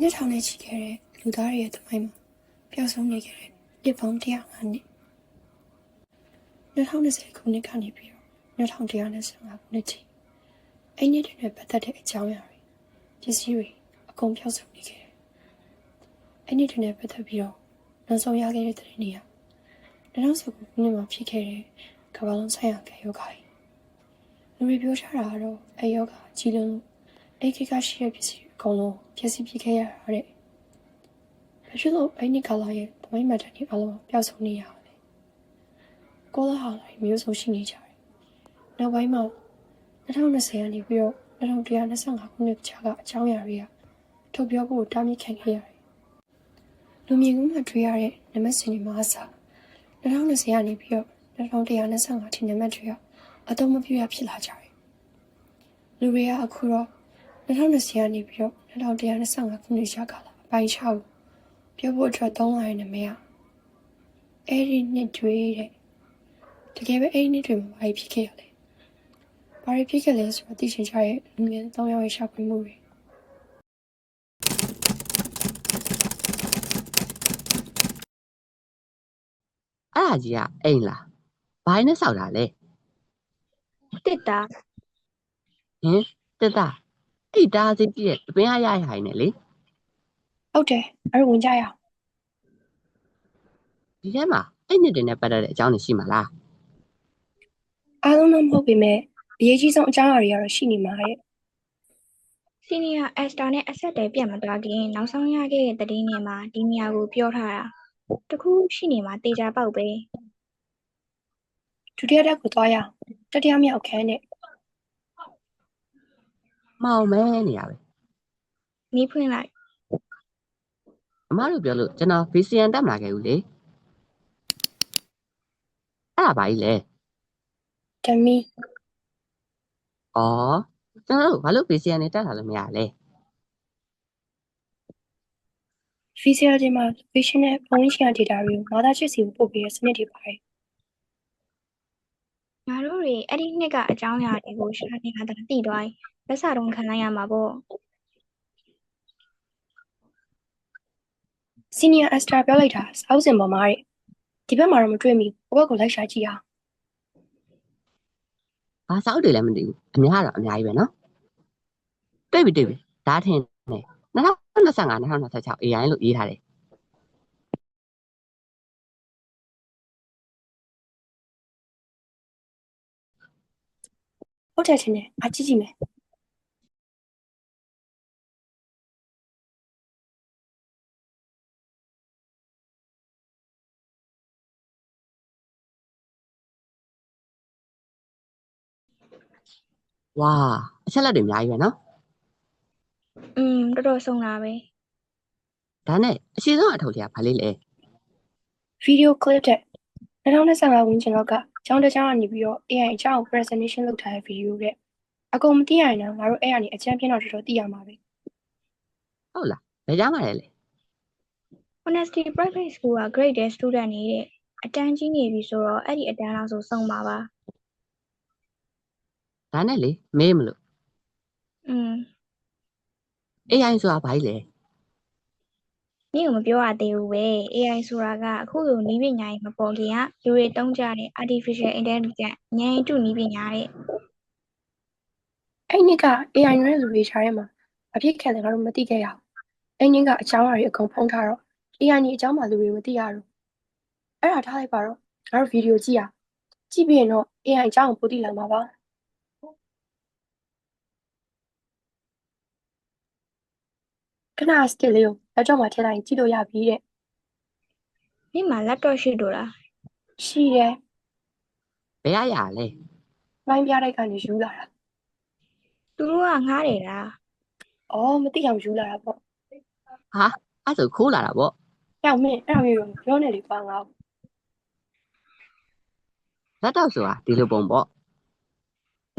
ညထောင်နဲ့ချီခဲ့တဲ့လူသားတွေရဲ့သမိုင်းမှာပျောက်ဆုံးနေခဲ့တဲ့နှစ်ပေါင်း105နှစ်2020ခုနှစ်ကနေပြီးတော့2125ခုနှစ်ထိအဲ့ဒီတွေနဲ့ပတ်သက်တဲ့အကြောင်းအရာတွေပစ္စည်းတွေအကုန်ပျောက်ဆုံးနေခဲ့တယ်။အဲ့ဒီတွေနဲ့ပတ်သက်ပြီးတော့နောက်ဆုံးရခဲ့တဲ့သတင်းတွေက2019ခုနှစ်မှာဖြစ်ခဲ့တဲ့ကမ္ဘာလုံးဆိုင်ရာကယောဂါကြီးလူတွေပြောထားတာကတော့အယောဂါကြီးလုံးလို့အဲ့ဒီကရှိတဲ့ပစ္စည်းတွေ အကုန်လုံးပျက်စီးပြခဲ့ရတာတဲ့။ဘာဖြစ်လို့အဲ့ဒီကလာရဲ့သမိုင်းမှတ်တမ်းတွေအလုံးပျောက်ဆုံးနေရလဲ။ကိုလာဟာလိုက်မျိုးစုံရှိနေကြတယ်။နောက်ပိုင်းမှာ2020ကနေပြီးတော့2125ခုနှစ်ကြာကအကြောင်းအရာတွေကထုတ်ပြောဖို့တားမြစ်ခံခဲ့ရတယ်။လူမြင်ကူးမှတွေ့ရတဲ့နံပါတ်စင်တွေမှာအစား2020ကနေပြီးတော့2125ထိနံပါတ်တွေကအတော့မပြည့်ရဖြစ်လာကြတယ်။လူတွေကအခုတော့ 2020ကနေပြီးတော့2125ခုနှစ်ကြာကလာအပိုင်း6ကိုပြောဖို့အတွက်သုံးလာတဲ့နံပါတ်ကအဲ့ဒီနှစ်တွေတဲ့တကယ်ပဲအဲ့ဒီနှစ်တွေမှာဘာဖြစ်ခဲ့ရလဲ။ဘာဖြစ်ခဲ့လဲဆိုတော့သိချင်ကြတဲ့လူငယ်၃ယောက်ရဲ့ရှာဖွေမှုတွေအဲ့ဒါကြီးကအိမ်လားဘိုင်းနဲ့ဆောက်တာလေတစ်တာဟင်တက်တာ အဲ့ဒါစီပြည့်တဲ့တပင်းအားရရဟိုင်းနေလေဟုတ်တယ်အဲ့ဒါဝင်ကြရအောင်ဒီထဲမှာအဲ့နှစ်တွေနဲ့ပတ်သက်တဲ့အကြောင်းတွေရှိမှာလားအားလုံးတော့မဟုတ်ပေမဲ့အရေးကြီးဆုံးအကြောင်းအရာတွေကတော့ရှိနေမှာတဲ့စီနီယာအက်စတာနဲ့အဆက်တည်းပြတ်မသွားခင်နောက်ဆုံးရခဲ့တဲ့သတင်းတွေမှာဒီနေရာကိုပြောထားတာတခုရှိနေမှာတေချာပေါက်ပဲဒုတိယတက်ကိုသွားရအောင်တတိယမြောက်အခန်းနဲ့ မောင်မဲနေရပဲမီးဖွင့်လိုက်အမတို့ပြောလို့ကျွန်တော် VCN တက်မလာခဲ့ဘူးလေအဲ့ဒါဘာကြီးလဲဓမီဩကျွန်တော်တို့ဘာလို့ VCN နဲ့တက်လာလို့မရလဲ VCR ဒီမှာ location နဲ့ပုံရင်းရှင် data တွေကိုမာသာချစ်စီကိုပို့ပေးတဲ့စနစ်တွေပါတယ် ငါတို့တွေအဲ့ဒီနှစ်ကအကြောင်းအရာတွေကိုရှာနေတာတသိသွားရင်လက်စာတုံးခံလိုက်ရမှာပေါ့ Senior Astra ပြောလိုက်တာစောက်စင်ပေါ်မှာတဲ့ဒီဘက်မှာတော့မတွေ့မိဘူးဘက်ကိုလိုက်ရှာကြည့်အောင်ဘာစောက်တွေလည်းမသိဘူးအများတော့အများကြီးပဲနော်တွေ့ပြီတွေ့ပြီဒါထင်နေ2025 2026 AI လို့ရေးထားတယ် ဟုတ်တယ်ချင်းနဲ့အကြည့်ကြည့်မယ်ဝါအချက်လက်တွေအများကြီးပဲနော်อืมတော်တော်ဆုံးတာပဲဒါနဲ့အရှိဆုံးအထောက်တွေကဘာလေးလဲ video clip တဲ့2025ဝန်းကျင်လောက်က ကျောင်းတစ်ကျောင်းကနေပြီးတော့ AI အကြောင်းကို presentation လုပ်ထားတဲ့ video တဲ့အကုန်မသိရရင်တော့ငါတို့အဲ့ရနေအချမ်းပြင်းတော့တော်တော်သိရမှာပဲ ဟုတ်လားဘယ်ကြောင်းမှလဲလေ Honesty Private School က grade တဲ့ student တွေတဲ့အတန်းကြီးနေပြီဆိုတော့အဲ့ဒီအတန်းလောက်ဆိုဆုံးပါပါဒါနဲ့လေမေးမလို့อืม AI ဆိုတာဘာကြီးလဲ နင့်ကမပြောရသေးဘူးပဲ AI ဆိုတာကအခုလိုနည်းပညာကြီးမပေါ်ခင်ကလူတွေတုံးကြတဲ့ artificial intelligence ဉာဏ်တုနည်းပညာတဲ့အဲ့ဒီက AI နဲ့လူတွေရှားထဲမှာအဖြစ်ခံတယ်ငါတို့မသိခဲ့ရအောင်အဲ့ဒီကအကြောင်းအရာတွေအကုန်ဖုံးထားတော့ AI နေအကြောင်းမှလူတွေမသိရတော့အဲ့ဒါထားလိုက်ပါတော့ငါတို့ဗီဒီယိုကြည့်ရကြည့်ပြီးရင်တော့ AI အကြောင်းကိုပိုသိလာမှာပါ ခဏစတစ်လေးကိုလက်တော့မှထည့်လိုက်ရင်ကြည့်လို့ရပြီတဲ့နင့်မှာ laptop ရှိလို့လားရှိတယ်ဘယ်ရရလဲမိုင်းပြတဲ့ကနေယူလာတာသူတို့ကငားတယ်လားအော်မသိအောင်ယူလာတာပေါ့ဟာအဲ့ဆိုခိုးလာတာပေါ့ကြောက်မင်းအဲ့ဒါမျိုးပြောနေလေကွာငါ့ကိုလက်တော့ဆိုတာဒီလိုပုံပေါ့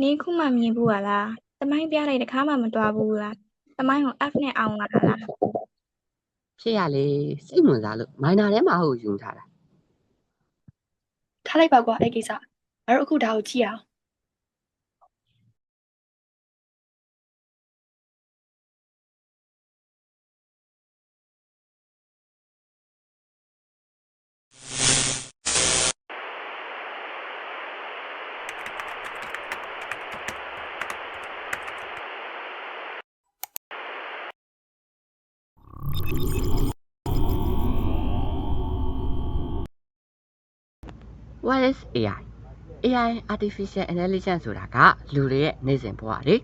နင်းခုမှမြင်ဘူးလားတမိုင်းပြလိုက်တခါမှမတွားဘူးလား တမိုင်းကို F နဲ့အောင်လာတာလားဖြစ်ရလေစိတ်ဝင်စားလို့မိုင်နာထဲမှာဟုတ်ယူထားတာထားလိုက်ပါကွာအဲ့ကိစ္စငါတို့အခုဒါကိုကြည့်အောင် What is AI AI artificial intelligence ဆိုတာကလူတွေရဲ့နေ့စဉ်ဘဝတွေ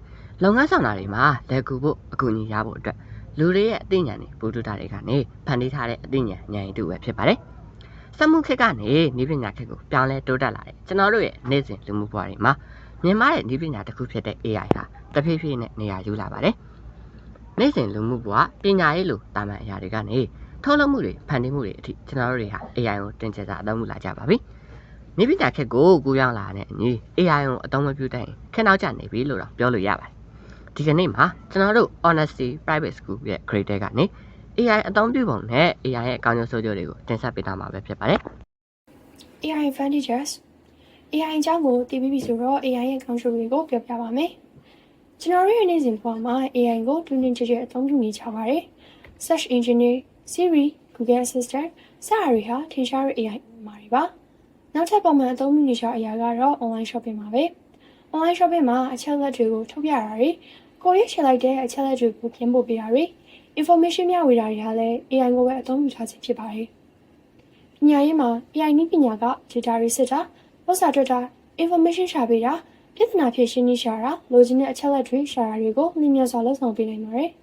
လုပ်ငန်းဆောင်တာတွေမှာလက်ကူဖို့အကူအညီရဖို့အတွက်လူတွေရဲ့အသိဉာဏ်တွေဗုဒ္ဓတာတွေကနေဖန်တီးထားတဲ့အသိဉာဏ်ဉာဏ်ရည်တူပဲဖြစ်ပါတယ်။စက်မှုခေတ်ကနေဤပညာခေတ်ကိုပြောင်းလဲတိုးတက်လာတဲ့ကျွန်တော်တို့ရဲ့နေ့စဉ်လူမှုဘဝတွေမှာမြင်မာတဲ့ဤပညာတစ်ခုဖြစ်တဲ့ AI ဟာတဖြည်းဖြည်းနဲ့နေရာယူလာပါတယ်။နေ့စဉ်လူမှုဘဝပညာရေးလိုတာမန်အရာတွေကနေထုတ်လုပ်မှုတွေဖန်တီးမှုတွေအထိကျွန်တော်တို့တွေဟာ AI ကိုတင်ကျက်စာအသုံးပြုလာကြပါပြီ။ နေပညာခက်ကိုကူရောက်လာတဲ့အညီ AI ကိုအသုံးမပြုတဲ့ခက်နောက်ကျနေပြီလို့တော့ပြောလို့ရပါတယ်။ဒီကနေ့မှာကျွန်တော်တို့ Honesty Private School ရဲ့ grade တဲကနေ AI အသုံးပြုပုံနဲ့ AI ရဲ့အကောင်းကျိုးဆိုးကျိုးတွေကိုတင်ဆက်ပေးသွားမှာပဲဖြစ်ပါတယ် AI advantages AI အကြောင်းကိုသိပြီးပြီဆိုတော့ AI ရဲ့ကောင်းကျိုးတွေကိုပြောပြပါမယ်။ကျွန်တော်တို့ရဲ့နေ့စဉ်ဘဝမှာ AI ကိုတွင်တွင်ကြဲကြဲအသုံးပြုနေကြပါတယ်။ Search engine တွေ Siri, Google Assistant စတာတွေဟာထင်ရှားတဲ့ AI မှာတွေပါ။ နောက်ထပ်ပုံမှန်အသုံးပြုနေကြအရာကတော့ online shopping ပါပဲ။ online shopping မှာအချက်အလက်တွေကိုထုတ်ပြတာတွေကိုရီးချက်လိုက်တဲ့အချက်အလက်တွေကိုပြင်ပို့ပေးတာတွေ information မျှဝေတာတွေဟာလည်း AI ကိုပဲအသုံးပြုထားခြင်းဖြစ်ပါတယ်။ပညာရေးမှာ AI နည်းပညာက data တွေစစ်တာဝက်စာတွက်တာ information ရှာပေးတာပြဿနာဖြေရှင်းနည်းရှာတာလိုချင်တဲ့အချက်အလက်တွေရှာတာတွေကိုလျင်မြန်စွာလုပ်ဆောင်ပေးနိုင်ပါတယ်။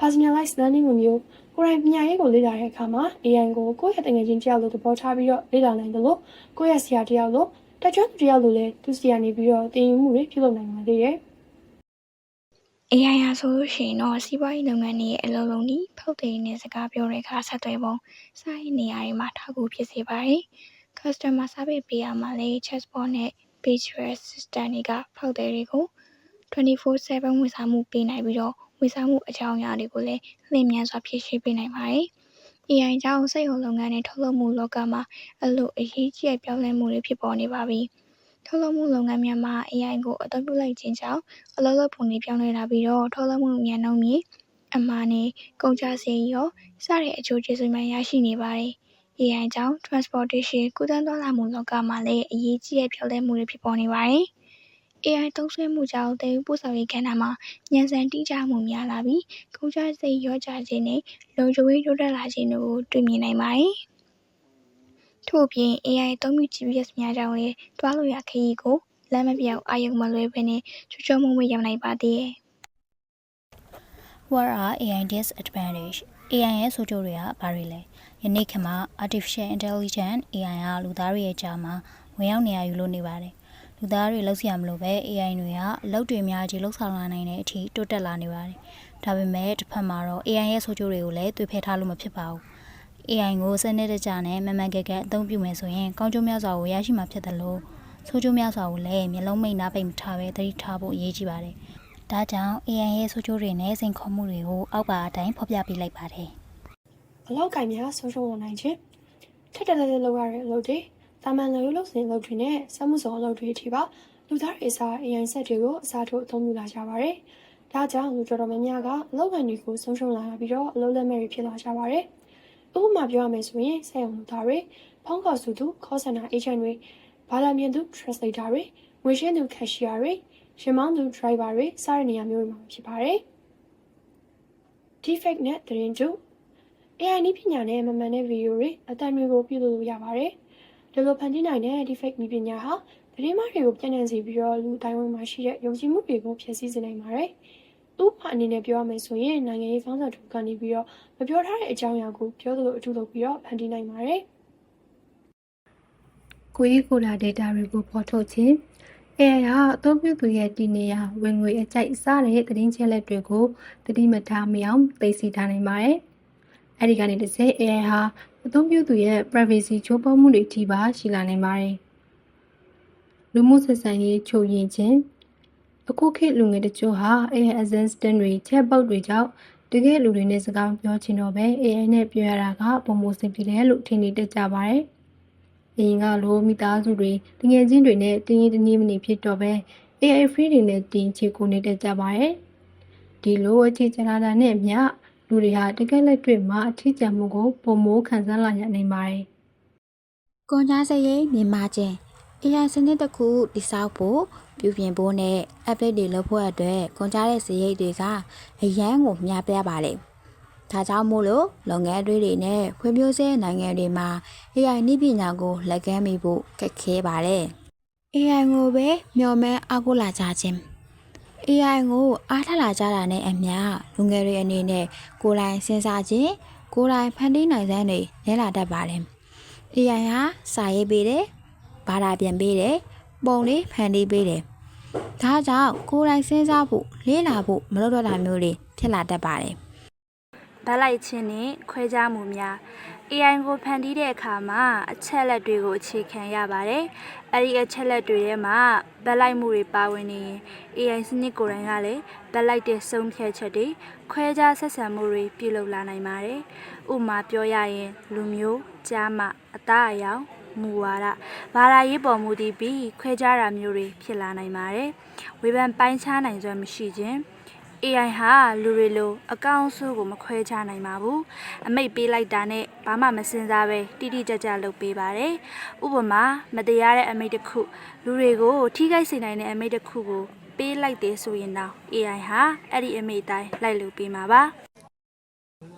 personalized learning လိုမျိုးကိုယ်တိုင်ပညာရေးကိုလေ့လာတဲ့အခါမှာ AI ကိုကိုယ့်ရဲ့တငယ်ချင်းတစ်ယောက်လိုသဘောထားပြီးတော့လေ့လာနိုင်တယ်လို့ကိုယ့်ရဲ့ဆရာတစ်ယောက်လိုတက်ကြွသူတစ်ယောက်လိုလည်းသူစီကနေပြီးတော့သင်ယူမှုတွေပြုလုပ်နိုင်ပါသေးတယ် AI ဟာဆိုလို့ရှိရင်တော့စီးပွားရေးလုပ်ငန်းတွေရဲ့အလုံးလုံးဒီဖောက်တယ်နဲ့စကားပြောတဲ့အခါဆက်သွယ်ပုံစာရေးနေရာတွေမှာထောက်ကူဖြစ်စေပါတယ်။ customer service ပေးရမှာလဲ chatbot နဲ့ page assistant တွေကဖောက်တယ်တွေကို24/7ဝန်ဆောင်မှုပေးနိုင်ပြီးတော့ ဝန်ဆောင်မှုအကြောင်းအရာတွေကိုလည်းလျင်မြန်စွာဖြည့်ရှင်းပေးနိုင်ပါတယ်။ AI ကြောင့်စိတ်ရုံလုပ်ငန်းနဲ့ထုတ်လုပ်မှုလောကမှာအလို့အရေးကြီးတဲ့ပြောင်းလဲမှုတွေဖြစ်ပေါ်နေပါပြီ။ထုတ်လုပ်မှုလုပ်ငန်းများမှာ AI ကိုအသုံးပြုလိုက်ခြင်းကြောင့်အလုပ်လုပ်ပုံတွေပြောင်းလဲလာပြီးတော့ထုတ်လုပ်မှုမြန်နှုန်းမြင့်အမှားနဲ့ကုန်ကျစရိတ်ရောစတဲ့အကျိုးကျေးဇူးများရရှိနေပါတယ်။ AI ကြောင့် transportation ကုသသွားလာမှုလောကမှာလည်းအရေးကြီးတဲ့ပြောင်းလဲမှုတွေဖြစ်ပေါ်နေပါတယ်။ AI သုံးစွဲမှုကြောင့်တည်ယူပို့ဆောင်ရေးကဏ္ဍမှာဉာဏ်စံတိကျမှုများလာပြီးကုန်ကျစရိတ်ရောကြခြင်းနဲ့လုံခြုံရေးတိုးတက်လာခြင်းတို့ကိုတွေ့မြင်နိုင်ပါတယ်။ထို့အပြင် AI အသုံးပြု GPS များကြောင့်လည်းတွားလို့ရခရီးကိုလမ်းမပြောက်အာရုံမလွဲဘဲနဲ့ချွတ်ချောမွေ့မွေ့ရောက်နိုင်ပါသေးတယ်။ What are AI disadvantage? AI ရဲ့ဆိုးကျိုးတွေကဘာတွေလဲယနေ့ခေတ်မှာ artificial intelligence AI ကလူသားတွေရဲ့ကြားမှာဝင်ရောက်နေရယူလို့နေပါတယ် လူသားတွေလောက်စရာမလိုပဲ AI တွေကအလုပ်တွေအများကြီးလှုပ်ဆောင်လာနိုင်တဲ့အထိတိုးတက်လာနေပါတယ်ဒါပေမဲ့တစ်ဖက်မှာတော့ AI ရဲ့ဆိုးကျိုးတွေကိုလည်းတွေ့ဖက်ထားလို့မဖြစ်ပါဘူး AI ကိုစနစ်တကျနဲ့မမှန်ကန်ကန်အသုံးပြုမယ်ဆိုရင်ကောင်းကျိုးများစွာကိုရရှိမှာဖြစ်တယ်လို့ဆိုးကျိုးများစွာကိုလည်းမျက်လုံးမိတ်နာပိတ်မထားပဲသတိထားဖို့အရေးကြီးပါတယ်ဒါကြောင့် AI ရဲ့ဆိုးကျိုးတွေနဲ့စိန်ခေါ်မှုတွေကိုအောက်ပါအတိုင်းဖော်ပြပေးလိုက်ပါတယ်။ဘလောက်ကင်များဆုံးရှုံးလာနိုင်ခြင်းထက်တလဲလဲလောက်ရတဲ့အလုပ်တွေ တာမန်လူလုပ်စဉ်အလုပ်တွေနဲ့စက်မှုဆောင်အလုပ်တွေအထိပါလူသားတွေအစား AI ဆက်တွေကိုအစားထိုးအသုံးပြုလာကြပါတယ်။ဒါကြောင့်လူတော်တော်များများကအလုပ်ကန်တွေကိုဆုံးရှုံးလာပြီးတော့အလုပ်လက်မဲ့တွေဖြစ်လာကြပါတယ်။ဥပမာပြောရမယ်ဆိုရင်စက်ရုံလူသားတွေဖုန်းခေါ်ဆိုသူ call center agent တွေဘာသာပြန်သူ translator တွေငွေရှင်းသူ cashier တွေရှင်မောင်းသူ driver တွေစတဲ့နေရာမျိုးတွေမှာဖြစ်ပါတယ်။ defect နဲ့သတင်းကျုပ် AI နည်းပညာနဲ့မမှန်တဲ့ဗီဒီယိုတွေအတန်တွေကိုပြုလုပ်လို့ရပါတယ်။ ဒီလိုဖန်တီးနိုင်တဲ့ defect နည်းပညာဟာသတင်းမှားတွေကိုပြန့်နှံ့စေပြီးတော့လူအတိုင်းဝန်းမှာရှိတဲ့ယုံကြည်မှုတွေကိုဖျက်ဆီးစေနိုင်ပါတယ်။ဥပမာအနေနဲ့ပြောရမယ်ဆိုရင်နိုင်ငံရေးဖောင်းဆောင်တူကနေပြီးတော့မပြောထားတဲ့အကြောင်းအရာကိုပြောသလိုအထူးလုပ်ပြီးတော့ဖန်တီးနိုင်ပါတယ်။ကိုရီကိုလာ data တွေကိုပေါ်ထုတ်ခြင်း AI ဟာအသုံးပြုသူရဲ့တည်နေရာဝင်ငွေအကြိုက်စတဲ့သတင်းချက်လက်တွေကိုတတိမထားမအောင်သိသိထားနိုင်ပါတယ်။အဲဒီကနေတစ်ဆင့် AI ဟာ အသုံးပြုသူရဲ့ privacy ချိုးဖောက်မှုတွေအထိပါရှိလာနိုင်ပါတယ်။လူမှုဆက်ဆံရေးချုပ်ရင်ခြင်းအခုခေတ်လူငယ်တချို့ဟာ AI assistant တွေ chatbot တွေကြောင့်တကယ်လူတွေနဲ့စကားမပြောချင်တော့ပဲ AI နဲ့ပြောရတာကပုံမစင်ပြတယ်လို့ထင်နေတတ်ကြပါတယ်။အရင်ကလိုမိသားစုတွေတငယ်ချင်းတွေနဲ့တင်းရင်တနည်းမနေဖြစ်တော့ပဲ AI free တွေနဲ့တင်ချေကိုနေတတ်ကြပါတယ်။ဒီလိုအခြေချလာတာနဲ့အမျှ လူတွေဟာတကယ်လက်တွေ့မှာအထီးကျန်မှုကိုပုံမိုးခံစားလာရနိုင်ပါတယ်။ကုန်ကြစရိတ်မြင့်မားခြင်း AI စနစ်တစ်ခုတိစောက်ဖို့ပြုပြင်ဖို့နဲ့ update တွေလုပ်ဖို့အတွက်ကုန်ကြတဲ့စရိတ်တွေကအရန်ကိုများပြားပါတယ်ဒါကြောင့်မို့လို့လုပ်ငန်းတွေတွေနဲ့ဖွံ့ဖြိုးဆဲနိုင်ငံတွေမှာ AI နည်းပညာကိုလက်ကမ်းမိဖို့ခက်ခဲပါတယ်။ AI ကိုပဲမျှော်မှန်းအားကိုးလာကြခြင်း AI ကိုအားထလာကြတာနဲ့အမျှလူငယ်တွေအနေနဲ့ကိုယ်တိုင်စဉ်းစားခြင်းကိုယ်တိုင်ဖန်တီးနိုင်စမ်းတွေနည်းလာတတ်ပါတယ်။ AI ဟာစာရေးပေးတယ်၊ဘာသာပြန်ပေးတယ်၊ပုံလေးဖန်တီးပေးတယ်။ဒါကြောင့်ကိုယ်တိုင်စဉ်းစားဖို့လေးလာဖို့မလုပ်တော့တာမျိုးတွေဖြစ်လာတတ်ပါတယ်။ဗတ်လိုက်ခြင်းနဲ့ခွဲခြားမှုများ AI ကိုဖန်တီးတဲ့အခါမှာအချက်လက်တွေကိုအခြေခံရပါတယ်။အဲဒီအချက်လက်တွေထဲမှာဗတ်လိုက်မှုတွေပါဝင်နေရင် AI စနစ်ကိုယ်တိုင်ကလည်းဗတ်လိုက်တဲ့ဆုံးဖြတ်ချက်တွေခွဲခြားဆက်ဆံမှုတွေပြုလုပ်လာနိုင်ပါတယ်။ဥပမာပြောရရင်လူမျိုး၊ကြားမအသားအရောင်မူဝါဒဘာသာရေးပေါ်မူတည်ပြီးခွဲခြားတာမျိုးတွေဖြစ်လာနိုင်ပါတယ်။ဝေဖန်ပိုင်းခြားနိုင်စွမ်းမရှိခြင်း AI ဟာလူတွေလိုအကောင့်အဆိုးကိုမခွဲခြားနိုင်ပါဘူးအမိတ်ပေးလိုက်တာနဲ့ဘာမှမစင်စားပဲတိတိကျကျလုပ်ပေးပါတယ်ဥပမာမတရားတဲ့အမိတ်တစ်ခုလူတွေကိုထိခိုက်စေနိုင်တဲ့အမိတ်တစ်ခုကိုပေးလိုက်တယ်ဆိုရင်တော့ AI ဟာအဲ့ဒီအမိတ်အတိုင်းလိုက်လုပ်ပေးမှာပါ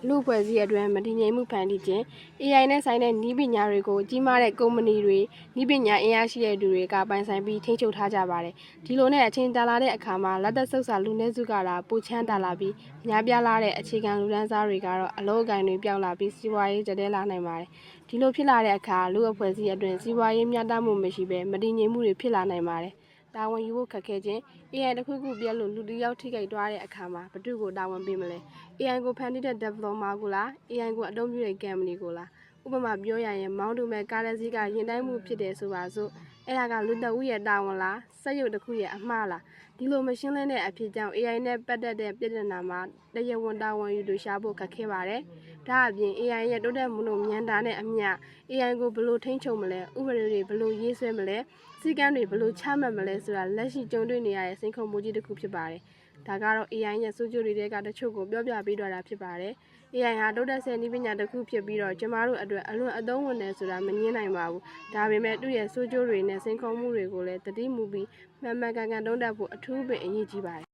လူ့ဖွဲ့စည်းအတွင်းမတည်ငြိမ်မှုဖန်တီးခြင်း AI နဲ့ဆိုင်တဲ့ဤပညာတွေကိုကြီးမားတဲ့ကုမ္ပဏီတွေဤပညာအင်အားရှိတဲ့သူတွေကပိုင်ဆိုင်ပြီးထိန်းချုပ်ထားကြပါတယ်။ဒီလိုနဲ့အချိန်ကြာလာတဲ့အခါမှာလက်သက်ဆုပ်စာလူနည်းစုကလာပိုချမ်းသာလာပြီးများပြားလာတဲ့အခြေခံလူဒန်းစားတွေကတော့အလို့အကင်တွေပြောင်းလာပြီးစီးပွားရေးကျတဲလာနိုင်ပါတယ်။ဒီလိုဖြစ်လာတဲ့အခါလူ့အဖွဲ့အစည်းအတွင်းစီးပွားရေးမျှတမှုမရှိဘဲမတည်ငြိမ်မှုတွေဖြစ်လာနိုင်ပါတယ်။ တာဝန်ယူဖို့ခက်ခဲခြင်း AI တစ်ခုခုပြက်လို့လူတစ်ယောက်ထိခိုက်သွားတဲ့အခါမှာဘသူ့ကိုတာဝန်ပေးမလဲ AI ကိုဖန်တီးတဲ့ developer ကိုလား AI ကိုအသုံးပြုတဲ့ company ကိုလားဥပမာပြောရရင်မောင်းတူမဲ့ကားလက်စီးကရင်တိုင်းမှုဖြစ်တယ်ဆိုပါစို့အဲ့ဒါကလူတအုပ်ရဲ့တာဝန်လားစက်ရုပ်တစ်ခုရဲ့အမှားလားဒီလိုမရှင်းလင်းတဲ့အဖြစ်ကြောင့် AI နဲ့ပတ်သက်တဲ့ပြည်ထနာမှာတရားဝင်တာဝန်ယူလို့ရှာဖို့ခက်ခဲပါတယ် ဒါအပြင် AI ရဲ့တိုးတက်မှုလို့မြန်တာနဲ့အမျှ AI ကိုဘယ်လိုထိန်းချုပ်မလဲဥပဒေတွေဘယ်လိုရေးဆွဲမလဲစီကံတွေဘယ်လိုချမှတ်မလဲဆိုတာလက်ရှိကြုံတွေ့နေရတဲ့စိန်ခေါ်မှုကြီးတစ်ခုဖြစ်ပါတယ်ဒါကတော့ AI ရဲ့စိုးကျိုးတွေကတချို့ကိုပြောပြပေးတော့တာဖြစ်ပါတယ် AI ဟာတိုးတက်ဆဲနည်းပညာတစ်ခုဖြစ်ပြီးတော့ကျမတို့အတွက်အလွန်အသုံးဝင်တယ်ဆိုတာမငင်းနိုင်ပါဘူး။ဒါပေမဲ့သူ့ရဲ့စိုးကျိုးတွေနဲ့စိန်ခေါ်မှုတွေကိုလည်းတတိမူပြီးမှန်မှန်ကန်ကန်တုံးတက်ဖို့အထူးပင်အရေးကြီးပါတယ်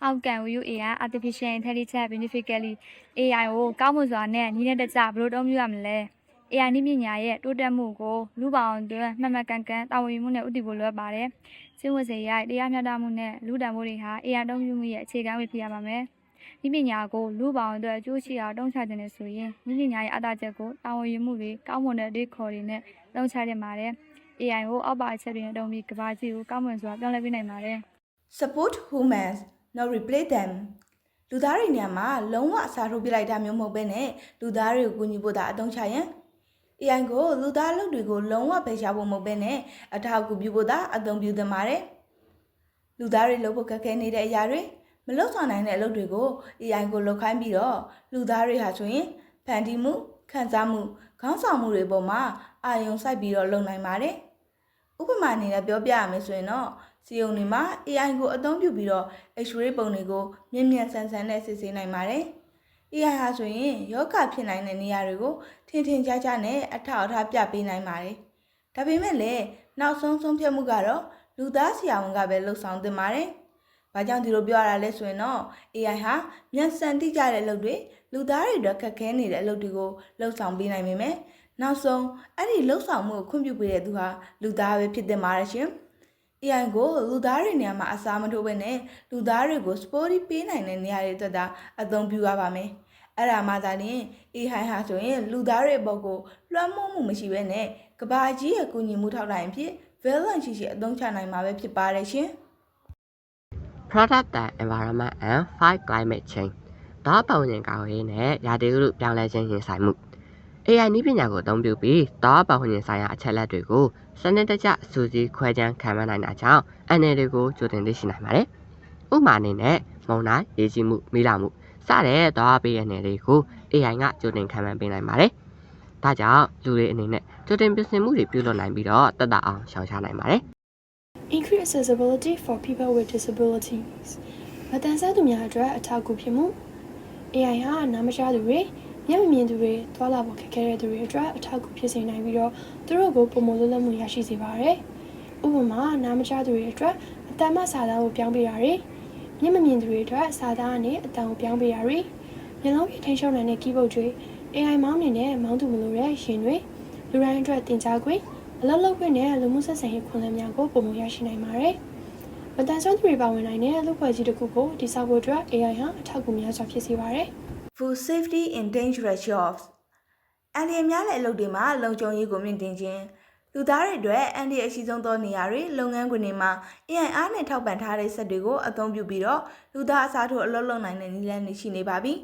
How can we use AI artificial intelligence beneficially AI ကိုကောင်းမွန်စွာနဲ့ညီနဲ့တကျဘယ်လိုတုံးပြရမလဲ AI နည်းပညာရဲ့တိုးတက်မှုကိုလူပေါင်းအတွင်းမှန်မှန်ကန်ကန်တာဝန်ယူမှုနဲ့ဥတည်ဖို့လိုအပ်ပါတယ်။စင်ဝင်စေရိုက်တရားမျှတမှုနဲ့လူတံမှုတွေဟာ AI တုံးပြမှုရဲ့အခြေခံဝေဖြစ်ရပါမယ်။ဒီပညာကိုလူပေါင်းအတွက်အကျိုးရှိအောင်တုံးချခြင်းနဲ့ဆိုရင်ဒီပညာရဲ့အတားချက်ကိုတာဝန်ယူမှုတွေကောင်းမွန်တဲ့ဒေခေါ်တွေနဲ့တုံးချတင်ပါတယ်။ AI ကိုအောက်ပါအချက်တွေနဲ့တုံးပြီးကဘာကြီးကိုကောင်းမွန်စွာပြောင်းလဲပေးနိုင်ပါတယ်။ support humans not replace them လူသားတွေနေရာမှာလုံးဝအစားထိုးပြလိုက်တာမျိုးမဟုတ်ဘဲနဲ့လူသားတွေကိုကူညီဖို့သာအသုံးချရင် AI ကိုလူသားလုပ်တွေကိုလုံးဝဖယ်ရှားဖို့မဟုတ်ဘဲနဲ့အထောက်အကူပြုဖို့သာအသုံးပြုသင့်ပါတယ်လူသားတွေလုပ်ဖို့ခက်ခဲနေတဲ့အရာတွေမလုပ်ဆောင်နိုင်တဲ့အလုပ်တွေကို AI ကိုလုပ်ခိုင်းပြီးတော့လူသားတွေဟာဆိုရင်ဖန်တီးမှုခံစားမှုခေါင်းဆောင်မှုတွေပေါ်မှာအာရုံစိုက်ပြီးတော့လုပ်နိုင်ပါတယ်ဥပမာအနေနဲ့ပြောပြရမယ်ဆိုရင်တော့ စီယုံတွေမှာ AI ကိုအသုံးပြုပြီးတော့ X-ray ပုံတွေကိုမြင်မြန်ဆန်ဆန်နဲ့စစ်ဆေးနိုင်ပါတယ်။ AI ဟာဆိုရင်ယောဂဖြစ်နိုင်တဲ့နေရာတွေကိုထင်ထင်ရှားရှားနဲ့အထောက်အထားပြပေးနိုင်ပါတယ်။ဒါပေမဲ့လည်းနောက်ဆုံးဆုံးဖြတ်မှုကတော့လူသားဆရာဝန်ကပဲလှုပ်ဆောင်သင့်ပါတယ်။ဘာကြောင့်ဒီလိုပြောရတာလဲဆိုရင်တော့ AI ဟာမြန်ဆန်တိကျတဲ့အလုပ်တွေလူသားတွေအတွက်ခက်ခဲနေတဲ့အလုပ်တွေကိုလှုပ်ဆောင်ပေးနိုင်ပေမဲ့နောက်ဆုံးအဲ့ဒီလှုပ်ဆောင်မှုကိုခွင့်ပြုပေးတဲ့သူဟာလူသားပဲဖြစ်တဲ့မှာရှင်။ AI ကိုလူသားတွေနေရာမှာအစားမထိုးဘဲနဲ့လူသားတွေကို sporty ပေးနိုင်တဲ့နေရာတွေအတွက်သာအသုံးပြုရပါမယ်။အဲ့ဒါမှသာလျှင် AI ဟာဆိုရင်လူသားတွေအပေါ်ကိုလွှမ်းမိုးမှုမရှိဘဲနဲ့ကဘာကြီးရဲ့ကူညီမှုထောက်တိုင်းအဖြစ် value ရှိရှိအသုံးချနိုင်မှာပဲဖြစ်ပါတယ်ရှင်။ Product and Environment and Fight Climate Change ဒေါပတ်ဝန်းကျင်ကာကွယ်ရေးနဲ့ရာသီဥတုပြောင်းလဲခြင်းရင်ဆိုင်မှု AI နည်းပညာကိုအသုံးပြုပြီးဒေါပတ်ဝန်းကျင်ဆိုင်ရာအချက်အလက်တွေကိုစနစ်တကျစူးစီးခွဲခြမ်းခံမှန်းနိုင်တာကြောင့်အန္တရာယ်တွေကိုကြိုတင်သိရှိနိုင်ပါတယ်။ဥပမာအနေနဲ့မုန်တိုင်း၊ရေကြီးမှု၊မိလာမှုစတဲ့ဒေါပေးရနယ်တွေကို AI ကကြိုတင်ခံမှန်းပေးနိုင်ပါတယ်။ဒါကြောင့်လူတွေအနေနဲ့ကြိုတင်ပြင်ဆင်မှုတွေပြုလုပ်နိုင်ပြီးတော့တက်တာအောင်ရှောင်ရှားနိုင်ပါတယ်။ increase accessibility for people with disabilities မတန်ဆသူများအတွက်အထောက်အကူဖြစ်မှု AI ဟာနားမကြားသူတွေ မျက်မမြင်သူတွေသွားလာဖို့ခက်ခဲတဲ့သူတွေအတွက်အထောက်အကူဖြစ်စေနိုင်ပြီးတော့သူတို့ကိုပုံမလွတ်လပ်မှုရရှိစေပါတယ်။ဥပမာနားမကြားသူတွေအတွက်အတမ်းမစာသားကိုပြောင်းပေးတာတွေမျက်မမြင်သူတွေအတွက်စာသားနဲ့အတန်ကိုပြောင်းပေးတာတွေမျက်လုံးပြထိန်ရှုံနိုင်တဲ့ keyboard တွေ AI မောင်းနေတဲ့မောင်းသူမလို့တဲ့ရှင်တွေလူတိုင်းအတွက်တင်ကြားခွင့်အလုပ်လုပ်ခွင့်နဲ့လူမှုဆက်ဆံရေးခွင့်လန်းများကိုပုံမရရှိနိုင်ပါတယ်။မတန်ဆွမ်းသူတွေပါဝင်နိုင်တဲ့လူဖွဲ့စည်းတစ်ခုကိုတည်ဆောက်ဖို့အတွက် AI ဟာအထောက်အကူများစွာဖြစ်စေပါတယ်။ Food safety in dangerous jobs အန်ဒီရများတဲ့အလုပ်တွေမှာလုံခြုံရေးကိုမြင့်တင်ခြင်းလူသားတွေအတွက်အန်ဒီရအရှိဆုံးသောနေရာတွေလုပ်ငန်းခွင်တွေမှာ AI အားနဲ့ထောက်ပံ့ထားတဲ့စက်တွေကိုအသုံးပြုပြီးတော့လူသားအစားထိုးအလုပ်လုပ်နိုင်တဲ့နည်းလမ်းတွေရှိနေပါပြီ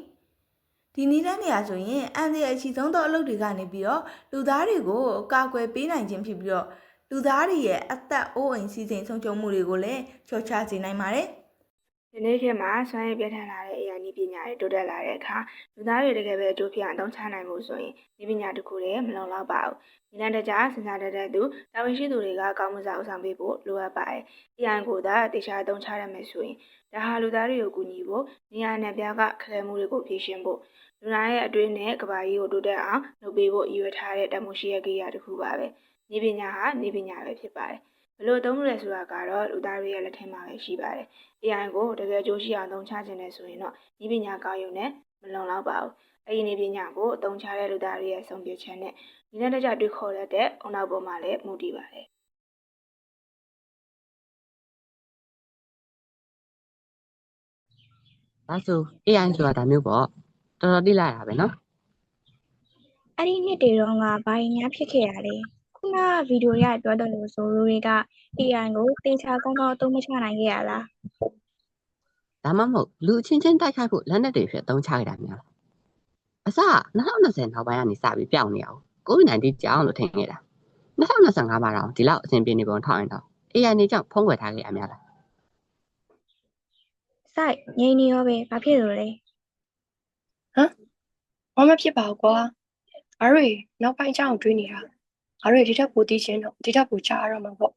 ဒီနည်းလမ်းတွေအားဆိုရင်အန်ဒီရအရှိဆုံးသောအလုပ်တွေကနေပြီးတော့လူသားတွေကိုကာကွယ်ပေးနိုင်ခြင်းဖြစ်ပြီးတော့လူသားတွေရဲ့အသက်အိုးအိမ်စီစဉ်ဆုံးရှုံးမှုတွေကိုလည်းချော်ချစေနိုင်ပါတယ် ဒီနေ့ခေတ်မှာစွမ်းရည်ပြဋ္ဌာန်းလာတဲ့ AI နည်းပညာတွေတိုးတက်လာတဲ့အခါလူသားတွေတကယ်ပဲအကျိုးဖြစ်အောင်အသုံးချနိုင်မှုဆိုရင်နည်းပညာတစ်ခုတည်းမလုံလောက်ပါဘူး။ဒီလန်တကြားစဉ်းစားတတ်တဲ့သူတာဝန်ရှိသူတွေကကောင်းမှုစားဥဆောင်ပေးဖို့လိုအပ်ပါတယ်။ AI ကိုသာတေချာအသုံးချရမယ်ဆိုရင်ဒါဟာလူသားတွေကိုကူညီဖို့နေရာနဲ့ပြားကခက်ခဲမှုတွေကိုဖြေရှင်းဖို့လူသားရဲ့အတွင်းနဲ့ကဘာကြီးကိုတိုးတက်အောင်လုပ်ပေးဖို့ရည်ရွယ်ထားတဲ့တမိုရှိရဲ့ကိရိယာတစ်ခုပါပဲ။နည်းပညာဟာနည်းပညာပဲဖြစ်ပါတယ်။ ဘယ်လိုအသုံးလုပ်လဲဆိုတာကတော့လူသားတွေရဲ့လက်ထဲမှာပဲရှိပါတယ်။ AI ကိုတကယ်ကြိုးရှိအောင်သုံးချခြင်းနဲ့ဆိုရင်တော့ဤပညာကောင်းရုံနဲ့မလုံလောက်ပါဘူး။အဲဒီနည်းပညာကိုအသုံးချတဲ့လူသားတွေရဲ့ဆုံးဖြတ်ချက်နဲ့ဒီနေ့တကြတွေးခေါ်ရတဲ့အုံနောက်ပေါ်မှာလည်းမူတည်ပါတယ် ဒါဆို AI ဆိုတာဒါမျိုးပေါ့တော်တော်တိလာတာပဲနော်အဲ့ဒီနှစ်တွေတော့ကဘာရင်များဖြစ်ခဲ့ရလဲခုန ကဗီဒီယိုရပြောတယ်လို့ဆိုလူတွေက AI ကိုတေချာကောင်းကောင်းအသုံးမချနိုင်ခဲ့ရလားဒါမှမဟုတ်လူအချင်းချင်းတိုက်ခိုက်ဖို့လက်နက်တွေဖြစ်အသုံးချခဲ့တာများလားအစ2020နောက်ပိုင်းကနေစပြီးပြောင်းနေအောင် COVID-19 ကြောင်းလို့ထင်ခဲ့တာ2025မှာတော့ဒီလောက်အဆင်ပြေနေပုံထောက်ရင်တော့ AI နေကြောင့်ဖုံးကွယ်ထားခဲ့ရများလားစိုက်ငိမ့်နေရောပဲဘာဖြစ်လို့လဲဘာမှဖြစ်ပါဘူးကွာ။အားတွေနောက်ပိုင်းအကြောင်းကိုတွေးနေတာ။ အားတွေဒီထက်ပိုသိချင်တော့ဒီထက်ပိုကြားရတော့မှာပေါ့